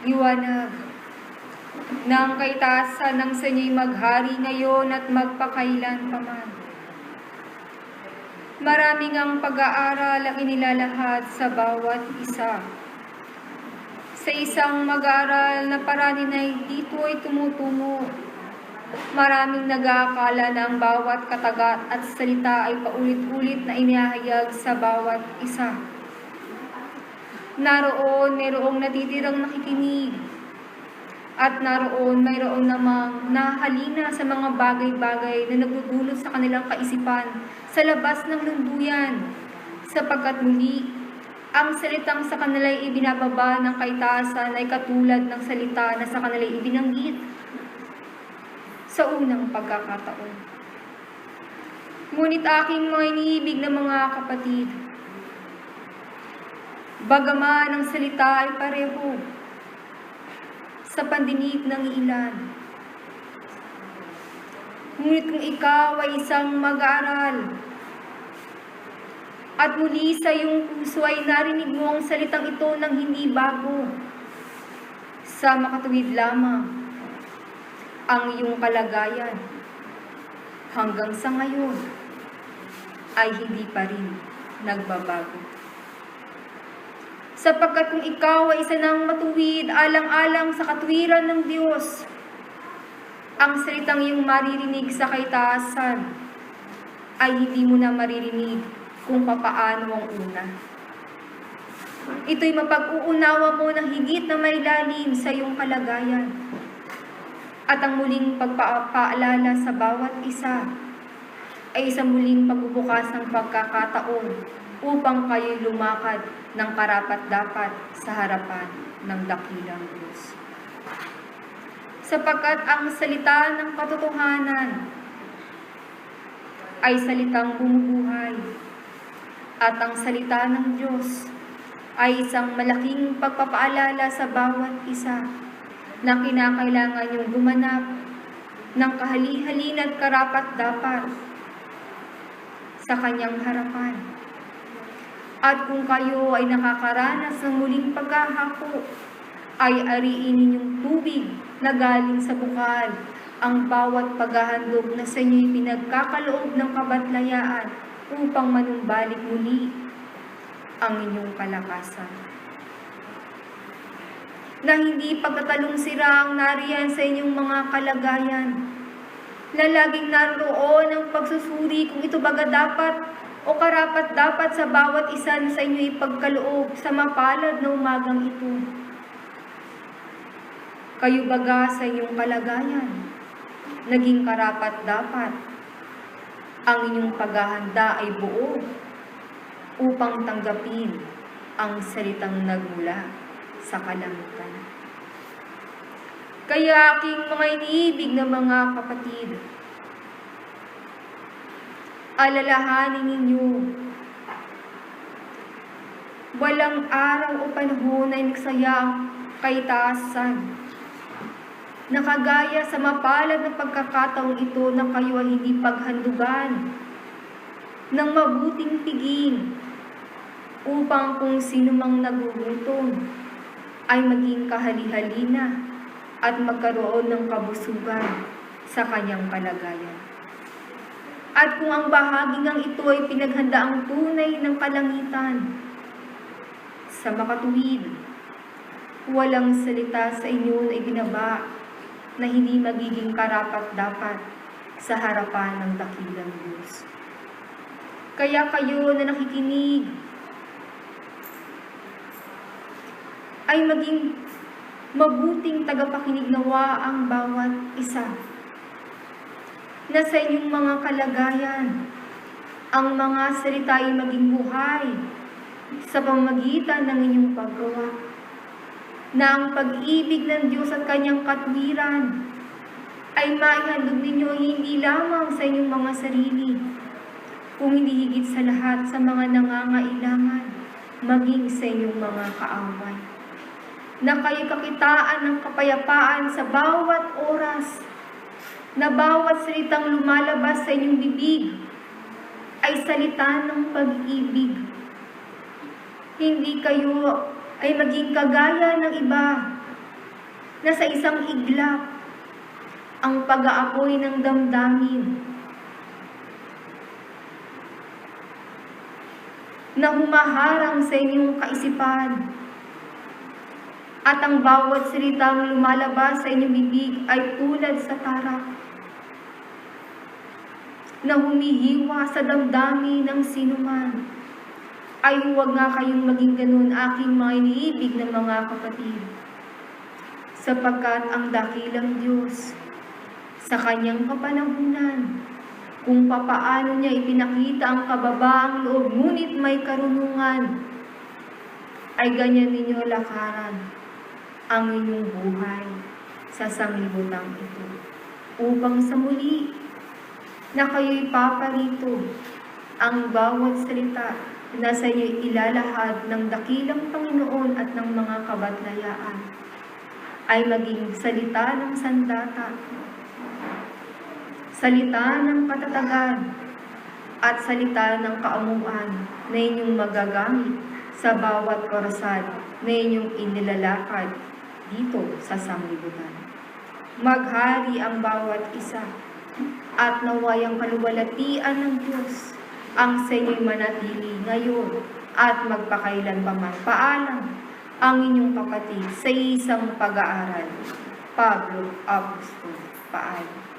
liwanag ng kaitasan ng sanya'y maghari ngayon at magpakailan paman. Maraming ang pag-aaral ang inilalahad sa bawat isa. Sa isang mag-aaral na paranin ay dito ay tumutungo. Maraming nag-aakala na ang bawat katagat at salita ay paulit-ulit na inihahayag sa bawat isa. Naroon, mayroong natitirang nakikinig. At naroon, mayroon namang nahalina sa mga bagay-bagay na nagdudulot sa kanilang kaisipan sa labas ng lunduyan. Sapagkat muli, ang salitang sa kanila ay ibinababa ng kaitaasan ay katulad ng salita na sa kanila ay ibinanggit sa unang pagkakataon. Ngunit aking mga iniibig na mga kapatid, bagaman ang salita ay pareho sa pandinig ng ilan, ngunit kung ikaw ay isang mag-aaral, at muli sa iyong puso ay narinig mo ang salitang ito ng hindi bago, sa makatuwid lamang, ang iyong kalagayan hanggang sa ngayon ay hindi pa rin nagbabago. Sapagkat kung ikaw ay isa ng matuwid, alang-alang sa katwiran ng Diyos, ang salitang iyong maririnig sa kaitaasan ay hindi mo na maririnig kung papaano ang una. Ito'y mapag-uunawa mo ng higit na may lalim sa iyong kalagayan at ang muling pagpapaalala sa bawat isa ay isang muling pagbubukas ng pagkakataon upang kayo'y lumakad ng karapat-dapat sa harapan ng dakilang Diyos. Sapagkat ang salita ng katotohanan ay salitang bumubuhay at ang salita ng Diyos ay isang malaking pagpapaalala sa bawat isa na kinakailangan yung gumanap ng kahali-halin at karapat-dapat sa kanyang harapan. At kung kayo ay nakakaranas ng muling paghahako, ay ariin ninyong tubig na galing sa bukal ang bawat paghahandog na sa inyo'y pinagkakaloob ng kabatlayaan upang manumbalik muli ang inyong kalakasan na hindi pagkakalong sira ang nariyan sa inyong mga kalagayan. Na laging naroon ang pagsusuri kung ito baga dapat o karapat dapat sa bawat isa sa inyo ipagkaloob sa mapalad na umagang ito. Kayo baga sa inyong kalagayan, naging karapat dapat. Ang inyong paghahanda ay buo upang tanggapin ang salitang nagmula sa kalangitan. Kaya aking mga iniibig na mga kapatid, alalahanin ninyo, walang araw o panahon ay nagsaya ang kaitaasan. Nakagaya sa mapalad na pagkakataong ito na kayo ay hindi paghandugan ng mabuting tiging upang kung sino mang nagugutom ay maging kahali-halina at magkaroon ng kabusugan sa kanyang kalagayan. At kung ang bahaging ang ito ay pinaghanda ang tunay ng kalangitan, sa makatuwid, walang salita sa inyo na ibinaba na hindi magiging karapat-dapat sa harapan ng dakilang Diyos. Kaya kayo na nakikinig ay maging mabuting tagapakinig nawa ang bawat isa. Na sa inyong mga kalagayan, ang mga salita ay maging buhay sa pamagitan ng inyong paggawa. Na ang pag-ibig ng Diyos at kanyang katwiran ay maihandog ninyo hindi lamang sa inyong mga sarili, kung hindi higit sa lahat sa mga nangangailangan, maging sa inyong mga kaaway na kayo kakitaan ng kapayapaan sa bawat oras, na bawat salitang lumalabas sa inyong bibig ay salita ng pag-ibig. Hindi kayo ay maging kagaya ng iba na sa isang iglap ang pag-aapoy ng damdamin na humaharang sa inyong kaisipan at ang bawat salitang lumalabas sa inyong bibig ay tulad sa tarak na humihiwa sa damdamin ng sinuman. Ay huwag nga kayong maging ganun aking mga iniibig na mga kapatid. Sapagkat ang dakilang Diyos sa kanyang kapanahunan, kung papaano niya ipinakita ang kababaang loob, ngunit may karunungan, ay ganyan ninyo lakaran ang inyong buhay sa sanglibutang ito. Upang sa muli, na kayo'y paparito ang bawat salita na sa iyo ilalahad ng dakilang Panginoon at ng mga kabatlayaan ay maging salita ng sandata, salita ng katatagan, at salita ng kaamuan na inyong magagamit sa bawat orasan na inyong inilalakad dito sa sanglibutan. Maghari ang bawat isa at naway ang kaluwalhatian ng Diyos ang sa inyo'y manatili ngayon at magpakailan pa man. Paalam ang inyong kapatid sa isang pag-aaral. Pablo Apostol. Paalam.